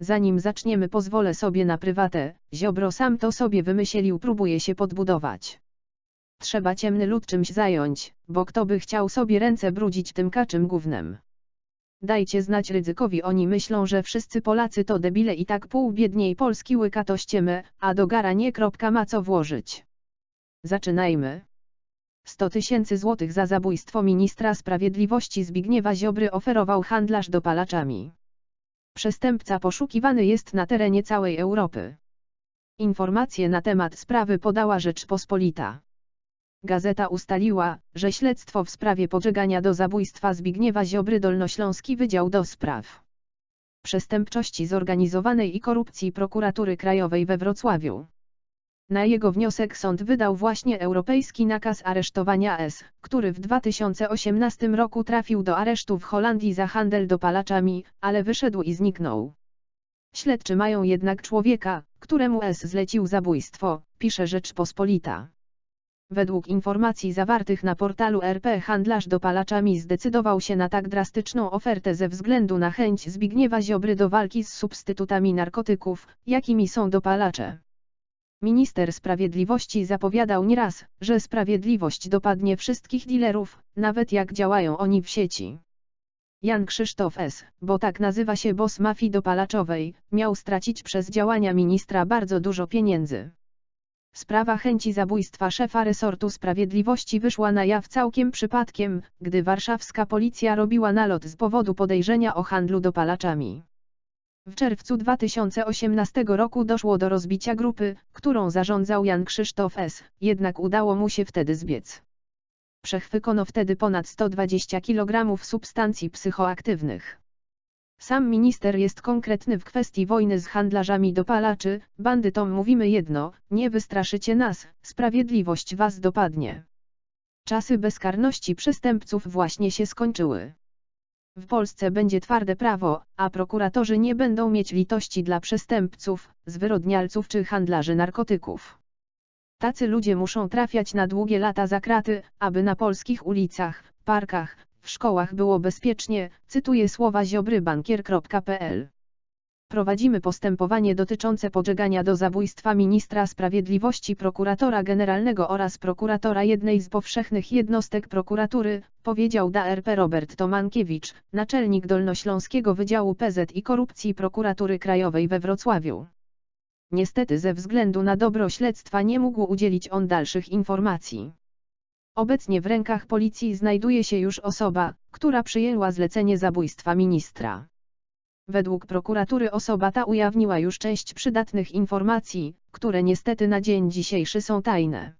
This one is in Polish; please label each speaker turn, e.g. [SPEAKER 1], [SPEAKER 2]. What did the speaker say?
[SPEAKER 1] Zanim zaczniemy pozwolę sobie na prywatę, Ziobro sam to sobie wymyślił próbuje się podbudować. Trzeba ciemny lud czymś zająć, bo kto by chciał sobie ręce brudzić tym kaczym gównem. Dajcie znać ryzykowi oni myślą że wszyscy Polacy to debile i tak pół biedniej Polski łyka to ściemy, a do gara nie kropka ma co włożyć. Zaczynajmy. 100 tysięcy złotych za zabójstwo ministra sprawiedliwości Zbigniewa Ziobry oferował handlarz dopalaczami. Przestępca poszukiwany jest na terenie całej Europy. Informacje na temat sprawy podała Rzeczpospolita. Gazeta ustaliła, że śledztwo w sprawie pożegania do zabójstwa Zbigniewa Ziobry Dolnośląski Wydział do Spraw Przestępczości Zorganizowanej i Korupcji Prokuratury Krajowej we Wrocławiu. Na jego wniosek sąd wydał właśnie europejski nakaz aresztowania S, który w 2018 roku trafił do aresztu w Holandii za handel dopalaczami, ale wyszedł i zniknął. Śledczy mają jednak człowieka, któremu S zlecił zabójstwo, pisze Rzeczpospolita. Według informacji zawartych na portalu RP handlarz dopalaczami zdecydował się na tak drastyczną ofertę ze względu na chęć Zbigniewa Ziobry do walki z substytutami narkotyków, jakimi są dopalacze. Minister Sprawiedliwości zapowiadał nieraz, że sprawiedliwość dopadnie wszystkich dealerów, nawet jak działają oni w sieci. Jan Krzysztof S., bo tak nazywa się boss mafii dopalaczowej, miał stracić przez działania ministra bardzo dużo pieniędzy. Sprawa chęci zabójstwa szefa resortu sprawiedliwości wyszła na jaw całkiem przypadkiem, gdy warszawska policja robiła nalot z powodu podejrzenia o handlu dopalaczami. W czerwcu 2018 roku doszło do rozbicia grupy, którą zarządzał Jan Krzysztof S., jednak udało mu się wtedy zbiec. Przechwykono wtedy ponad 120 kg substancji psychoaktywnych. Sam minister jest konkretny w kwestii wojny z handlarzami dopalaczy, bandytom mówimy jedno, nie wystraszycie nas, sprawiedliwość was dopadnie. Czasy bezkarności przestępców właśnie się skończyły. W Polsce będzie twarde prawo, a prokuratorzy nie będą mieć litości dla przestępców, zwyrodnialców czy handlarzy narkotyków. Tacy ludzie muszą trafiać na długie lata za kraty, aby na polskich ulicach, parkach, w szkołach było bezpiecznie, cytuję słowa ziobrybankier.pl. Prowadzimy postępowanie dotyczące podżegania do zabójstwa ministra sprawiedliwości prokuratora generalnego oraz prokuratora jednej z powszechnych jednostek prokuratury, powiedział DRP Robert Tomankiewicz, naczelnik Dolnośląskiego Wydziału PZ i Korupcji Prokuratury Krajowej we Wrocławiu. Niestety ze względu na dobro śledztwa nie mógł udzielić on dalszych informacji. Obecnie w rękach policji znajduje się już osoba, która przyjęła zlecenie zabójstwa ministra. Według prokuratury osoba ta ujawniła już część przydatnych informacji, które niestety na dzień dzisiejszy są tajne.